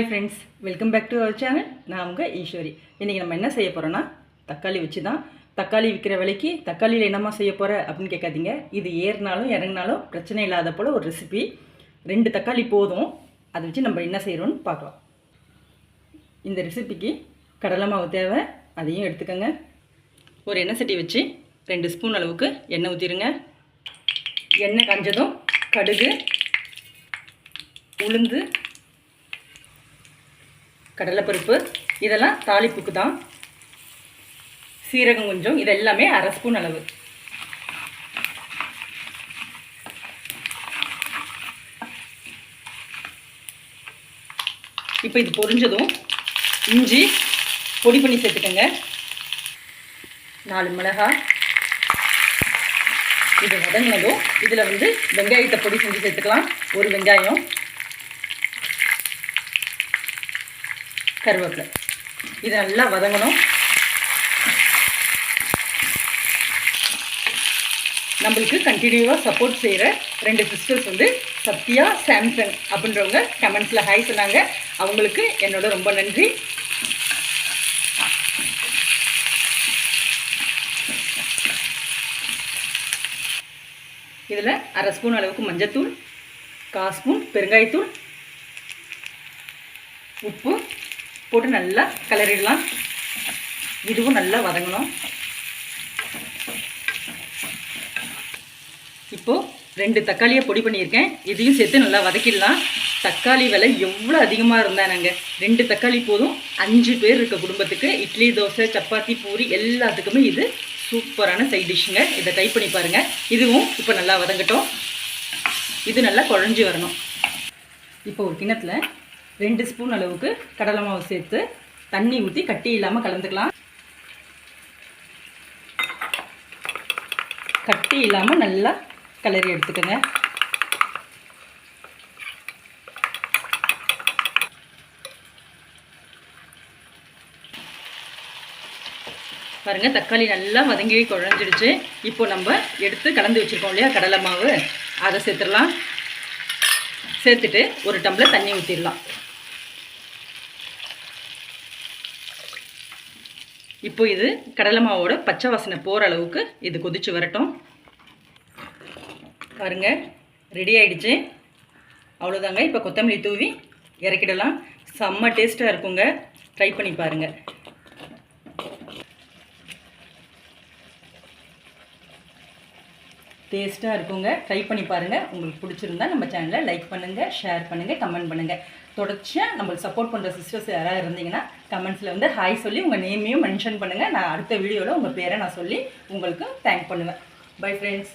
Hi friends welcome back to our channel நான் உங்கள் ஈஸ்வரி. இன்றைக்கி நம்ம என்ன செய்ய போகிறோன்னா தக்காளி வச்சு தான் தக்காளி விற்கிற விலைக்கு தக்காளியில் என்னம்மா செய்ய போகிற அப்படின்னு கேட்காதீங்க. இது ஏறினாலும் இறங்கினாலும் பிரச்சனை இல்லாத போல் ஒரு ரெசிபி ரெண்டு தக்காளி போதும். அதை வச்சு நம்ம என்ன செய்கிறோன்னு பார்க்கலாம். இந்த ரெசிபிக்கு கடலை மாவு தேவை. அதையும் எடுத்துக்கோங்க. ஒரு எண்ணெய் சட்டி வச்சு ரெண்டு ஸ்பூன் அளவுக்கு எண்ணெய் ஊற்றிடுங்க எண்ணெய் காஞ்சதும் கடுகு உளுந்து கடலைப்பருப்பு இதெல்லாம் தாளிப்புக்கு தான் சீரகம் கொஞ்சம் இது எல்லாமே அரை ஸ்பூன் அளவு. இப்போ இது பொரிஞ்சதும் இஞ்சி பொடி பண்ணி சேர்த்துக்கோங்க. நாலு மிளகாய். இது வதங்கினதும் இதில் வந்து வெங்காயத்தை பொடி செஞ்சு சேர்த்துக்கலாம். ஒரு வெங்காயம் கருவேப்பிலை. இது நல்லா வதங்கணும். நம்மளுக்கு கண்டினியூவாக சப்போர்ட் செய்கிற ரெண்டு சிஸ்டர்ஸ் வந்து சத்யா சாம்சங் அப்படின்றவங்க கமெண்ட்ஸில் ஹாய் சொன்னாங்க. அவங்களுக்கு என்னோட ரொம்ப நன்றி. இதில் அரை ஸ்பூன் அளவுக்கு மஞ்சத்தூள் கால் ஸ்பூன் பெருங்காயத்தூள் உப்பு போட்டு நல்லா கிளறிடலாம். இதுவும் நல்லா வதங்கணும். இப்போது ரெண்டு தக்காளியை பொடி பண்ணியிருக்கேன். இதையும் சேர்த்து நல்லா வதக்கிடலாம். தக்காளி விலை எவ்வளோ அதிகமாக இருந்தால் நாங்கள் ரெண்டு தக்காளி போதும். அஞ்சு பேர் இருக்க குடும்பத்துக்கு இட்லி தோசை சப்பாத்தி பூரி எல்லாத்துக்குமே இது சூப்பரான சைட் டிஷ்ஷுங்க இதை ட்ரை பண்ணி பாருங்கள் இதுவும் இப்போ நல்லா வதங்கட்டும். இது நல்லா குழஞ்சி வரணும். இப்போ ஒரு கிணத்துல ரெண்டு ஸ்பூன் அளவுக்கு கடலை மாவு சேர்த்து தண்ணி ஊற்றி கட்டி இல்லாமல் கலந்துக்கலாம். கட்டி இல்லாமல் நல்லா கிளறி எடுத்துக்கோங்க. பாருங்க தக்காளி நல்லா வதங்கி குழஞ்சிடுச்சு. இப்போ நம்ம எடுத்து கலந்து வச்சுருக்கோம் இல்லையா கடலை மாவு. அதை சேர்த்துடலாம். சேர்த்துட்டு ஒரு டம்ளர் தண்ணி ஊற்றிடலாம் இப்போ இது கடலை மாவோட பச்சை வாசனை போகிற அளவுக்கு இது கொதிச்சு வரட்டும். பாருங்க ரெடி ஆகிடுச்சு அவ்வளோதாங்க இப்போ கொத்தமல்லி தூவி இறக்கிடலாம். செம்ம டேஸ்ட்டாக இருக்குங்க. ட்ரை பண்ணி பாருங்கள் டேஸ்ட்டாக இருக்குங்க. ட்ரை பண்ணி பாருங்கள் உங்களுக்கு பிடிச்சிருந்தா நம்ம சேனலை லைக் பண்ணுங்கள் ஷேர் பண்ணுங்கள் கமெண்ட் பண்ணுங்கள் தொடர்ச்சியாக நம்மளுக்கு சப்போர்ட் பண்ணுற சிஸ்டர்ஸ் யாராவது இருந்தீங்கன்னா கமெண்ட்ஸில் வந்து ஹாய் சொல்லி உங்கள் நேமையும் மென்ஷன் பண்ணுங்கள் நான் அடுத்த வீடியோவில் உங்கள் பேரை நான் சொல்லி உங்களுக்கு தேங்க் பண்ணுவேன். Bye friends